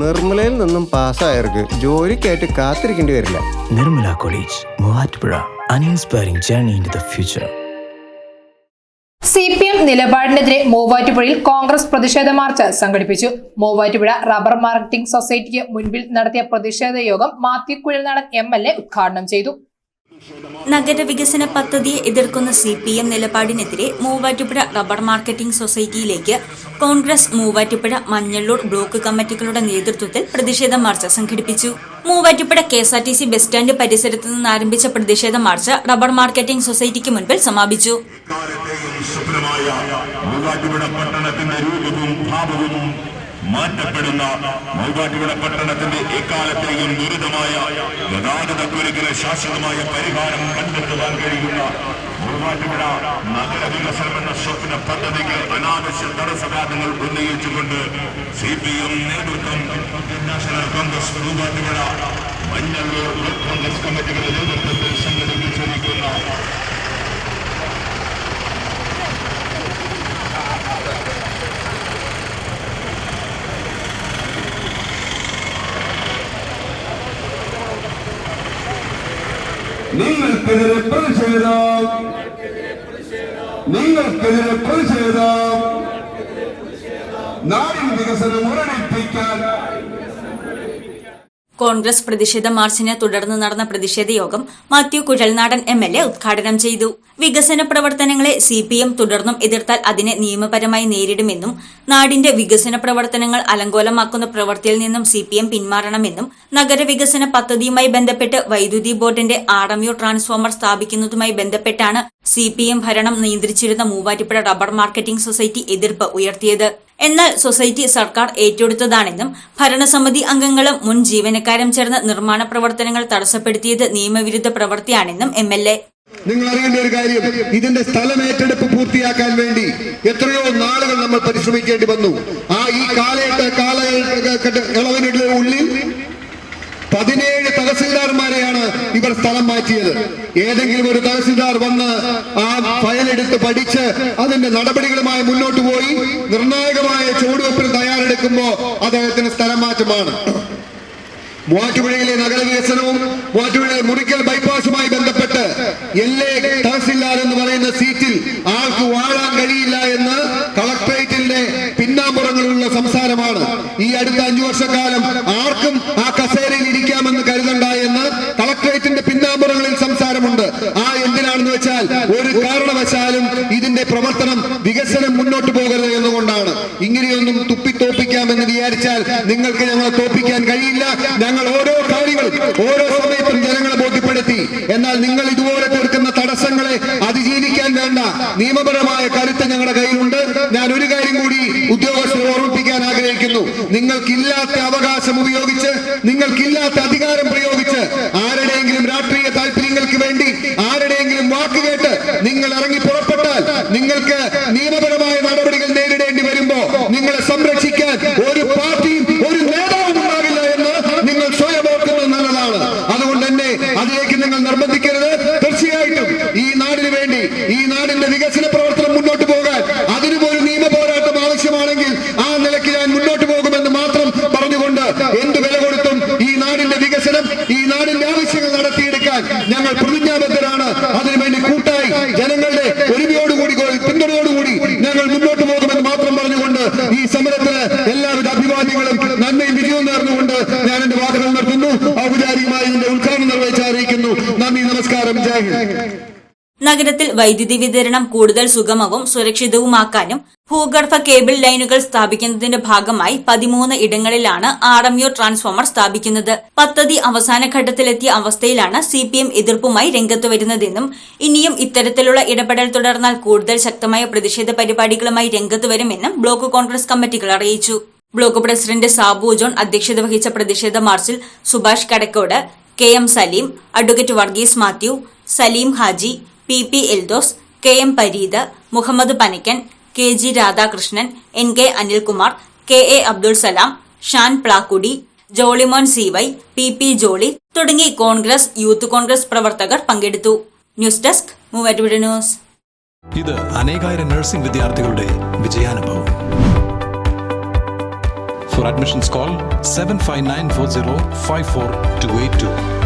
നിർമ്മലയിൽ നിന്നും പാസ്സായവർക്ക് ജോലിക്കായിട്ട് കാത്തിരിക്കേണ്ടി വരില്ല. Nirmala college Muvattupuzha. Uninspiring journey in the future C P M നിലപാടിനെതിരെ മൂവാറ്റുപുഴയിൽ കോൺഗ്രസ് പ്രതിഷേധ മാർച്ച് സംഘടിപ്പിച്ചു. മൂവാറ്റുപുഴ റബ്ബർ മാർക്കറ്റിംഗ് സൊസൈറ്റിക്ക് മുൻപിൽ നടത്തിയ പ്രതിഷേധ യോഗം Mathew Kuzhalnadan M L A ഉദ്ഘാടനം ചെയ്തു. നഗരവികസന പദ്ധതിയെ എതിർക്കുന്ന സി പി എം നിലപാടിനെതിരെ മൂവാറ്റുപുഴ റബ്ബർ മാർക്കറ്റിംഗ് സൊസൈറ്റിയിലേക്ക് കോൺഗ്രസ് മൂവാറ്റുപുഴ മഞ്ഞള്ളൂർ ബ്ലോക്ക് കമ്മിറ്റികളുടെ നേതൃത്വത്തിൽ പ്രതിഷേധ മാർച്ച് സംഘടിപ്പിച്ചു. Muvattupuzha K S R T C bus stand പരിസരത്ത് നിന്ന് ആരംഭിച്ച പ്രതിഷേധ മാർച്ച് റബ്ബർ മാർക്കറ്റിംഗ് സൊസൈറ്റിക്ക് മുൻപിൽ സമാപിച്ചു. മൂവാറ്റുപുഴ പട്ടണത്തിന്റെ രൂപവും ഭാവവും മാറ്റപ്പെടുന്ന മൂവാറ്റുപുഴ പട്ടണത്തിന്റെ എക്കാലത്തെയും ദുരിതമായ ഗതാഗതക്കുരുക്കിന് ശാശ്വതമായ പരിഹാരം കണ്ടെത്തുവാൻ കഴിയുന്ന മൂവാറ്റുപുഴ നഗര വികസനം എന്ന സ്വപ്ന പദ്ധതിക്ക് അനാവശ്യ തടസ്സവാദങ്ങൾ ഉന്നയിച്ചുകൊണ്ട് സി പി എം നേതൃത്വം നാഷണൽ കോൺഗ്രസ് മൂവാറ്റുപുഴ മഞ്ഞള്ളൂർ കോൺഗ്രസ് കമ്മിറ്റികളുടെ നേതൃത്വത്തിൽ സംഘടിപ്പിച്ചിരിക്കുന്ന നിങ്ങൾക്കെതിരെ പ്രതിഷേധം നിങ്ങൾക്കെതിരെ പ്രതിഷേധം നാടിൻ വികസനം മുരടിപ്പിക്കാൻ കോൺഗ്രസ് പ്രതിഷേധ മാർച്ചിനെ തുടർന്ന് നടന്ന പ്രതിഷേധ യോഗം Mathew Kuzhalnadan M L A ഉദ്ഘാടനം ചെയ്തു. വികസന പ്രവർത്തനങ്ങളെ സി പി എം തുടർന്നും എതിർത്താൽ അതിനെ നിയമപരമായി നേരിടുമെന്നും നാടിന്റെ വികസന പ്രവർത്തനങ്ങൾ അലങ്കോലമാക്കുന്ന പ്രവൃത്തിയിൽ നിന്നും സി പി എം പിന്മാറണമെന്നും നഗരവികസന പദ്ധതിയുമായി ബന്ധപ്പെട്ട് വൈദ്യുതി ബോർഡിന്റെ ആർഎംയു ട്രാൻസ്ഫോമർ സ്ഥാപിക്കുന്നതുമായി ബന്ധപ്പെട്ടാണ് സി ഭരണം നിയന്ത്രിച്ചിരുന്ന മൂവാറ്റുപുഴ റബ്ബർ മാർക്കറ്റിംഗ് സൊസൈറ്റി എതിർപ്പ് ഉയർത്തിയത്. എന്നാൽ സൊസൈറ്റി സർക്കാർ ഏറ്റെടുത്തതാണെന്നും ഭരണസമിതി അംഗങ്ങളും മുൻ ജീവനക്കാരും ചേർന്ന് നിർമ്മാണ പ്രവർത്തനങ്ങൾ തടസ്സപ്പെടുത്തിയത് നിയമവിരുദ്ധ പ്രവൃത്തിയാണെന്നും എം എൽ എ നിങ്ങൾ അറിയേണ്ട ഒരു കാര്യം ഇതിന്റെ സ്ഥലം ഏറ്റെടുപ്പ് പൂർത്തിയാക്കാൻ വേണ്ടി എത്രയോ നാളുകൾ നമ്മൾ പരിശ്രമിക്കേണ്ടി വന്നു. ആ ഈ കാലഘട്ട കാല ഇളവിനുള്ളിൽ പതിനേഴ് തഹസിൽദാർമാരെയാണ് ഇവർ സ്ഥലം മാറ്റിയത്. ഏതെങ്കിലും ഒരു തഹസിൽദാർ വന്ന് ആ ഫയൽ എടുത്ത് പഠിച്ച് അതിന്റെ നടപടികളുമായി മുന്നോട്ട് പോയി നിർണായകമായ ചുവടുവെപ്പിൽ തയ്യാറെടുക്കുമ്പോ അദ്ദേഹത്തിന് സ്ഥലം മാറ്റമാണ്. മൂവാറ്റുപുഴയിലെ നഗരവികസനവും മൂവാറ്റുപുഴയിലെ മുറിക്കൽ ബൈപ്പാസുമായി ബന്ധപ്പെട്ട് എല്ലേ തഹസിൽദാർ എന്ന് പറയുന്ന സീറ്റിൽ ആൾക്ക് വികസനം മുന്നോട്ട് പോകരുത് എന്നുകൊണ്ടാണ് ഇങ്ങനെയൊന്നും തുപ്പിത്തോപ്പിക്കാമെന്ന് വിചാരിച്ചാൽ നിങ്ങൾക്ക് ഞങ്ങളെ തോപ്പിക്കാൻ കഴിയില്ല. ഞങ്ങൾ ഓരോ കാര്യങ്ങളും ഓരോ സമയത്തും ജനങ്ങളെ ബോധ്യപ്പെടുത്തി. എന്നാൽ നിങ്ങൾ ഇതുപോലെ തീർക്കുന്ന തടസ്സങ്ങളെ അതിജീവിക്കാൻ വേണ്ട. നിയമപരമായ കരുത്ത് ഞങ്ങളുടെ കയ്യിലുണ്ട്. ഞാൻ ഒരു കാര്യം കൂടി ഉദ്യോഗസ്ഥരെ ഓർമ്മിപ്പിക്കാൻ ആഗ്രഹിക്കുന്നു. നിങ്ങൾക്കില്ലാത്ത അവകാശം ഉപയോഗിച്ച് നിങ്ങൾക്കില്ലാത്ത അധികാരം നിർബന്ധിക്കരുത്. തീർച്ചയായിട്ടും ഈ നാടിന് വേണ്ടി ഈ നാടിന്റെ വികസന പ്രവർത്തനം മുന്നോട്ട് പോകാൻ അതിനും ഒരു നിയമ പോരാട്ടം ആവശ്യമാണെങ്കിൽ ആ നിലയ്ക്ക് ഞാൻ മുന്നോട്ട് പോകുമെന്ന് മാത്രം പറഞ്ഞുകൊണ്ട് എന്ത് വില കൊടുത്തും ഈ നാടിന്റെ വികസനം ഈ നാടിന്റെ ആവശ്യങ്ങൾ നടത്തിയെടുക്കാൻ ഞങ്ങൾ പ്രതിജ്ഞാബദ്ധരാണ് നഗരത്തിൽ വൈദ്യുതി വിതരണം കൂടുതൽ സുഗമവും സുരക്ഷിതവുമാക്കാനും ഭൂഗർഭ കേബിൾ ലൈനുകൾ സ്ഥാപിക്കുന്നതിന്റെ ഭാഗമായി പതിമൂന്ന് ഇടങ്ങളിലാണ് ആർ എം യു ട്രാൻസ്ഫോമർ സ്ഥാപിക്കുന്നത്. പദ്ധതി അവസാന ഘട്ടത്തിലെത്തിയ അവസ്ഥയിലാണ് സി പി എം എതിർപ്പുമായി രംഗത്ത് വരുന്നതെന്നും ഇനിയും ഇത്തരത്തിലുള്ള ഇടപെടൽ തുടർന്നാൽ കൂടുതൽ ശക്തമായ പ്രതിഷേധ പരിപാടികളുമായി രംഗത്ത് വരുമെന്നും ബ്ലോക്ക് കോൺഗ്രസ് കമ്മിറ്റികൾ അറിയിച്ചു. ബ്ലോക്ക് പ്രസിഡന്റ് സാബു ജോൺ അധ്യക്ഷത വഹിച്ച പ്രതിഷേധ മാർച്ചിൽ Subhash Kadakkode K M Saleem advocate Varghese Mathew Saleem Haji P P Eldhose K M Pareed Muhammad Panakkan K G Radhakrishnan N K Anilkumar K A Abdul Salam Shan Plakkudy Jollymon C Y P P Jolly തുടങ്ങി Congress youth Congress പ്രവർത്തകർ പങ്കെടുത്തു. News desk Muvattupuzha news. ഇത് അനേകായിരം nursing വിദ്യാർത്ഥികളുടെ വിജയാനുഭവം. For admissions, call 75940 54282.